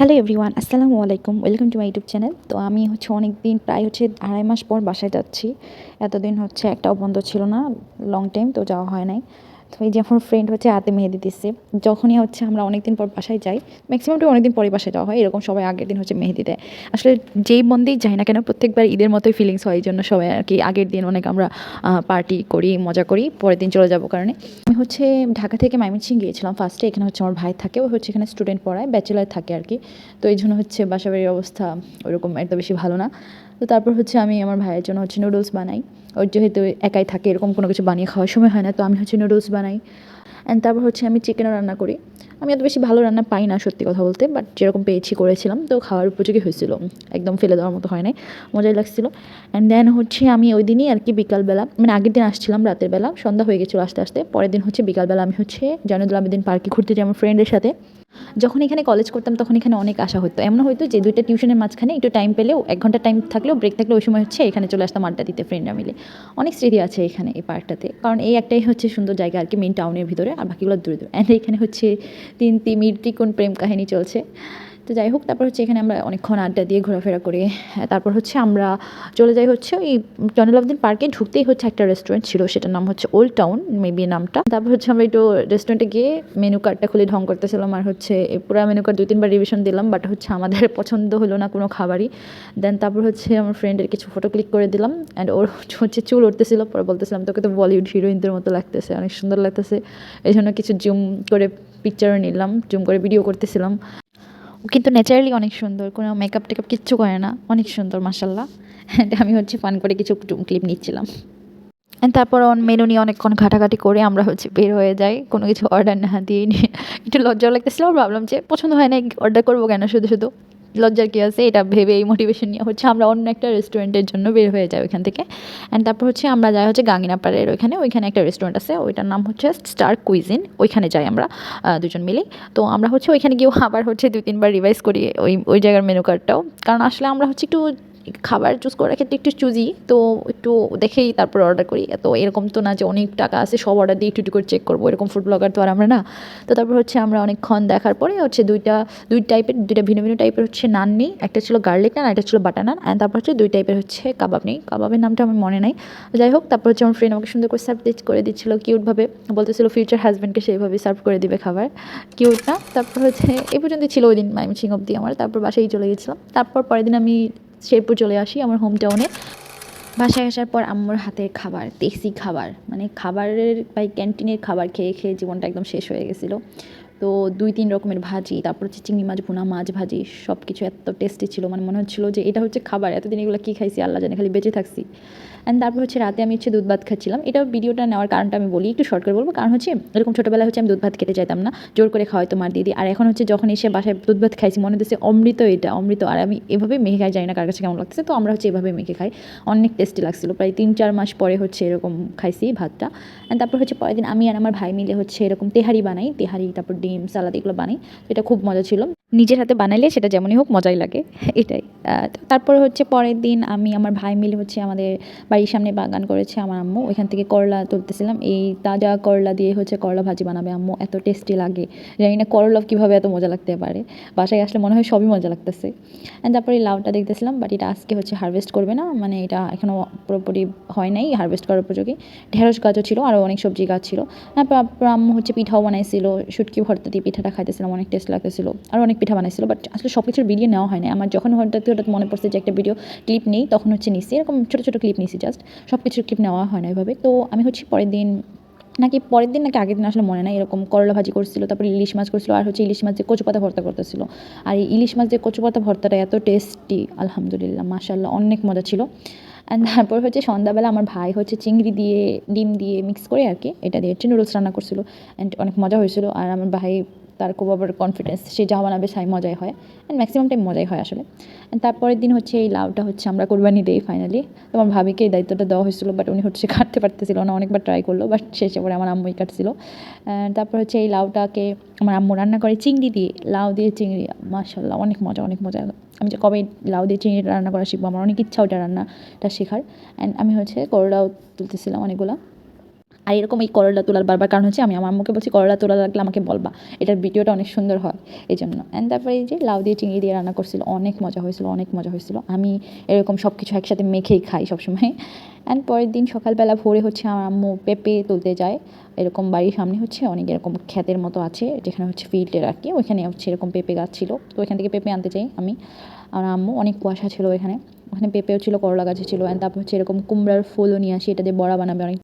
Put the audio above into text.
Hello everyone, আসসালামু আলাইকুম। Welcome to my YouTube channel. তো আমি হচ্ছে অনেক দিন প্রায় হচ্ছে আড়াই মাস পর বাসায় যাচ্ছি। এতদিন হচ্ছে একটাও বন্ধ ছিল না, লং টাইম তো যাওয়া হয় নাই। তো এই যে আমার ফ্রেন্ড হচ্ছে হাতে মেহেদি দিচ্ছে, যখনই হচ্ছে আমরা অনেক দিন পর বাসায় যাই ম্যাক্সিমামটা অনেক দিন পরে বাসায় যাওয়া হয়, এরকম সবাই আগের দিন হচ্ছে মেহেদি দেয়। আসলে যেই বন্ধেই যাই না কেন, প্রত্যেকবার ঈদের মতোই ফিলিংস হয়, এই জন্য সবাই আর কি আগের দিন অনেক আমরা পার্টি করি, মজা করি, পরের দিন চলে যাব কারণে। আমি হচ্ছে ঢাকা থেকে ময়মনসিং গিয়েছিলাম ফার্স্টে এখানে হচ্ছে আমার ভাই থাকে, ও হচ্ছে এখানে স্টুডেন্ট পড়ায় ব্যাচেলার থাকে আর কি। তো এই জন্য হচ্ছে বাসাবাড়ির অবস্থা ওরকম এত বেশি ভালো না। তো তারপর হচ্ছে আমি আমার ভাইয়ের জন্য হচ্ছে নুডলস বানাই। ওর যেহেতু একাই থাকে, এরকম কোনো কিছু বানিয়ে খাওয়ার সময় হয় না, তো আমি হচ্ছে নুডলস বানাই। অ্যান্ড তারপর হচ্ছে আমি চিকেনও রান্না করি। আমি এত বেশি ভালো রান্না পাই না, সত্যি কথা বলতে বাট যেরকম পেয়েছি করেছিলাম, তো খাওয়ার উপযোগী হয়েছিল। একদম ফেলে দেওয়ার মতো হয় নাই, মজাই লাগছিল। অ্যান্ড দেন হচ্ছে আমি ওই দিনই আর কি বিকালবেলা মানে আগের দিন আসছিলাম রাতের বেলা, সন্ধ্যা হয়ে গেছিল আস্তে আস্তে, পরের দিন হচ্ছে বিকালবেলা আমি হচ্ছে জানুদুল আবেদিন পার্কে ঘুরতে যাই আমার ফ্রেন্ডের সাথে। যখন এখানে কলেজ করতাম, তখন এখানে অনেক আশা হতো। এমন হয়তো যে দুইটা টিউশনের মাঝখানে একটু টাইম পেলেও, এক ঘণ্টা টাইম থাকলেও ব্রেক থাকলে ওই সময় হচ্ছে এখানে চলে আসতাম আড্ডা দিতে ফ্রেন্ডরা মিলে। অনেক স্মৃতি আছে এখানে, এই পার্কটাতে। কারণ এই একটাই হচ্ছে সুন্দর জায়গা আর কি মেন টাউনের ভিতরে, আর বাকিগুলো দূরে দূরে। অ্যান্ড এখানে হচ্ছে তিন তিমির ত্রিকোণ প্রেম কাহিনী চলছে? তো যাই হোক, তারপর হচ্ছে এখানে আমরা অনেকক্ষণ আড্ডা দিয়ে ঘোরাফেরা করে তারপর হচ্ছে আমরা চলে যাই হচ্ছে ওই জয়নুলাবদিন পার্কে। ঢুকতেই হচ্ছে একটা রেস্টুরেন্ট ছিল, সেটার নাম হচ্ছে ওল্ড টাউন মেবি নামটা। তারপর হচ্ছে আমরা একটু রেস্টুরেন্টে গিয়ে মেনু কার্ডটা খুলে ঢং করতেছিলাম আর হচ্ছে পুরো মেনু কার্ড দুই তিনবার রিভিশন দিলাম বাট হচ্ছে আমাদের পছন্দ হলো না কোনো খাবারই। দেন তারপর হচ্ছে আমার ফ্রেন্ডের কিছু ফটো ক্লিক করে দিলাম অ্যান্ড ওর হচ্ছে চুল উঠতেছিল পরে বলতেছিলাম, তোকে তো বলিউড হিরোইনদের মতো লাগতেছে, অনেক সুন্দর লাগতেছে। এই জন্য কিছু জুম করে পিকচারও নিলাম জুম করে ভিডিও করতেছিলাম। কিন্তু ন্যাচারালি অনেক সুন্দর। কোনো মেকআপ টেকআপ কিচ্ছু করে না। অনেক সুন্দর মাসাল্লাহ আমি হচ্ছে ফান করে কিছু ক্লিপ নিচ্ছিলাম। তারপর মেনু নিয়ে অনেকক্ষণ ঘাটাঘাটি করে আমরা হচ্ছে বের হয়ে যাই। কোনো কিছু অর্ডার না দিয়ে নিয়ে। একটু লজ্জাও লাগতেছিল। ভাবলাম যে, পছন্দ হয় না অর্ডার করব কেন? শুধু শুধু লজ্জার কী আছে? এটা ভেবে এই মোটিভেশন নিয়ে হচ্ছে আমরা অন্য একটা রেস্টুরেন্টের জন্য বের হয়ে যাই ওইখান থেকে। অ্যান্ড তারপর হচ্ছে আমরা যাই হচ্ছে গাঙ্গিনাপাড়ের ওইখানে। ওইখানে একটা রেস্টুরেন্ট আছে। ওইটার নাম হচ্ছে স্টার কুইজিন ওইখানে যাই আমরা দুজন মিলে। তো আমরা হচ্ছে ওইখানে গিয়েও আবার হচ্ছে দুই তিনবার রিভাইজ করি ওই ওই জায়গার মেনু কার্ডটাও কারণ আসলে আমরা হচ্ছে একটু খাবার চুজ করার ক্ষেত্রে একটু চুজি তো একটু দেখেই তারপর অর্ডার করি। তো এরকম তো না যে অনেক টাকা আছে, সব অর্ডার দিয়ে একটু একটু করে চেক করব, এরকম ফুড ব্লগার তো আর আমরা না। তো তারপর হচ্ছে আমরা অনেকক্ষণ দেখার পরে হচ্ছে দুইটা, দুই টাইপের দুইটা ভিন্ন ভিন্ন টাইপের হচ্ছে নান নিই। একটা ছিল গার্লিক নান, একটা ছিল বাটার নান। অ্যান্ড তারপর হচ্ছে দুই টাইপের হচ্ছে কাবাব নেই। কাবাবের নামটা আমার মনে নাই। যাই হোক, তারপর হচ্ছে আমার ফ্রেন্ড আমাকে সুন্দর করে সার্ভ করে দিচ্ছিল কিউটভাবে বলতেছিল ফিউচার হাজব্যান্ডকে সেইভাবে সার্ভ করে দিবে খাবার। কিউট না। তারপর হচ্ছে এই পর্যন্ত ছিল ওই দিন মাইমিচিং অব্দি আমার। তারপর বাসায় চলে গেছিলাম। তারপর পরের দিন আমি শেরপুর চলে আসি আমার হোম টাউনে বাসায় আসার পর আমার হাতের খাবার, দেশি খাবার মানে খাবারের বা ক্যান্টিনের খাবার খেয়ে খেয়ে জীবনটা একদম শেষ হয়ে গেছিল। তো দুই, তিন রকমের ভাজি, তারপর হচ্ছে চিংড়ি মাছ, ভুনা মাছ ভাজি সব কিছু এত টেস্টি ছিল। মানে মনে হচ্ছিল যে এটা হচ্ছে খাবার, এতদিন এগুলো কী খাইছি, আল্লাহ জানে, খালি বেঁচে থাকছি। অ্যান্ড তারপর হচ্ছে রাতে আমি হচ্ছে দুধ ভাত খাচ্ছিলাম। এটা ভিডিওটা নেওয়ার কারণটা আমি বলি, একটু শর্ট করে বলব। কারণ হচ্ছে এরকম ছোটোবেলায় হচ্ছে আমি দুধ ভাত খেতে চাইতাম না। জোর করে খাওয়াইতো মার দিদি। আর এখন হচ্ছে যখন এসে বাসায় দুধ ভাত খাইছি, মনে হচ্ছে অমৃত এটা, অমৃত। আর আমি এভাবে মেখে খাই, জানি না কার কাছে কেমন লাগতেছে। তো আমরা হচ্ছে এভাবে মেখে খাই। অনেক টেস্টি লাগছিল। প্রায় তিন, চার মাস পরে হচ্ছে এরকম খাইছি ভাতটা। অ্যান্ড তারপর হচ্ছে পরের দিন আমি আর আমার ভাই মিলে হচ্ছে এরকম তেহারি বানাই। তেহারি, তারপর ডিম সালাদ এগুলো বানাই এটা খুব মজা ছিল। নিজের হাতে বানাইলে সেটা যেমনই হোক মজাই লাগে, এটাই। তারপরে হচ্ছে পরের দিন আমি আমার ভাই মিলে হচ্ছে আমাদের বাড়ির সামনে বাগান করেছে আমার আম্মু। ওইখান থেকে করলা তুলতেছিলাম। এই তাজা করলা দিয়ে হচ্ছে করলা ভাজি বানাবে আম্মু, এত টেস্টি লাগে। জানি না করলা কীভাবে এত মজা লাগতে পারে। বাসায় আসলে মনে হয় সবই মজা লাগতেছে। অ্যান্ড তারপরে লাউটা দেখতেছিলাম বাট এটা আজকে হচ্ছে হারভেস্ট করবে না। মানে এটা এখনও পুরোপুরি হয় নাই হারভেস্ট করার উপযোগী। ঢেঁড়স গাছও ছিল আরও অনেক সবজি গাছ ছিল। তারপর আম্মু হচ্ছে পিঠাও বানাইছিল, শুটকি ভর্তা দিয়ে পিঠাটা খাইতেছিলাম, অনেক টেস্ট লাগতেছিল। আর অনেক পিঠা বানাইছিল বাট আসলে সব কিছুর ভিডিও নেওয়া হয় না আমার যখন হঠাৎ হঠাৎ মনে পড়ছে যে একটা ভিডিও ক্লিপ নেই, তখন হচ্ছে নিচ্ছি এরকম ছোটো ছোটো ক্লিপ নিচ্ছি জাস্ট সব কিছুর ক্লিপ নেওয়া হয় না এভাবে তো আমি হচ্ছে পরের দিন, নাকি পরের দিন নাকি আগের দিন আসলে মনে নাই, এরকম করলা ভাজি করছিল, তারপরে ইলিশ মাছ করছিল, আর হচ্ছে ইলিশ মাছ যে কচু পাতা ভর্তা করতেছিল। আর ইলিশ মাছ যে কচু পাতা ভর্তাটা এত টেস্টি আলহামদুলিল্লাহ মাশাল্লাহ অনেক মজা ছিল। তারপর হচ্ছে সন্ধ্যাবেলা আমার ভাই হচ্ছে চিংড়ি দিয়ে, ডিম দিয়ে মিক্স করে আর কি, এটা দিয়ে হচ্ছে নুডলস রান্না করছিল। অ্যান্ড অনেক মজা হয়েছিলো। আর আমার ভাই তার খুব আবার কনফিডেন্স সে যা বানাবে সাই মজাই হয় অ্যান্ড ম্যাক্সিমাম টাইম মজাই হয় আসলে। অ্যান্ড তারপরের দিন হচ্ছে এই লাউটা হচ্ছে আমরা কোরবানি দিই ফাইনালি তোমার ভাবিকে এই দায়িত্বটা দেওয়া হয়েছিল বাট উনি হচ্ছে কাটতে পারতেছিল না, অনেকবার ট্রাই করল বাট শেষে পরে আমার আম্মুই কাটছিল। তারপর হচ্ছে এই লাউটাকে আমার আম্মু রান্না করে, চিংড়ি দিয়ে, লাউ দিয়ে চিংড়ি মাসাল্লাহ অনেক মজা অনেক মজা। আমি যে কবে লাউ দিয়ে চিংড়িটা রান্না করা শিখব, আমার অনেক ইচ্ছা ওটা রান্নাটা শেখার। অ্যান্ড আমি হচ্ছে করলাও তুলতেছিলাম অনেকগুলো। আর এরকম এই করলা তোলার বারবার কারণ হচ্ছে আমি আমার আম্মুকে বলছি, করলা তোলা লাগলে আমাকে বলবা। এটার ভিডিওটা অনেক সুন্দর হয় এই জন্য অ্যান্ড তারপরে এই যে লাউ দিয়ে চিংড়ি দিয়ে রান্না করছিল, অনেক মজা হয়েছিল, অনেক মজা হয়েছিল। আমি এরকম সব কিছু একসাথে মেখেই খাই সবসময়। অ্যান্ড পরের দিন সকালবেলা ভোরে হচ্ছে আমার আম্মু পেঁপে তুলতে যায়। এরকম বাড়ির সামনে হচ্ছে অনেক এরকম ক্ষেতের মতো আছে, যেখানে হচ্ছে ফিল্ডের আর কি ওইখানে হচ্ছে এরকম পেঁপে গাছ ছিল। তো ওইখান থেকে পেঁপে আনতে চাই আমি। আমার আম্মু অনেক কুয়াশা ছিল ওইখানে। ওখানে পেঁপেও ছিল, করলা গাছও ছিল। অ্যান্ড তারপর হচ্ছে এরকম কুমড়ার ফুলও নিয়ে আসি, এটা দিয়ে বড়া বানাবে অনেক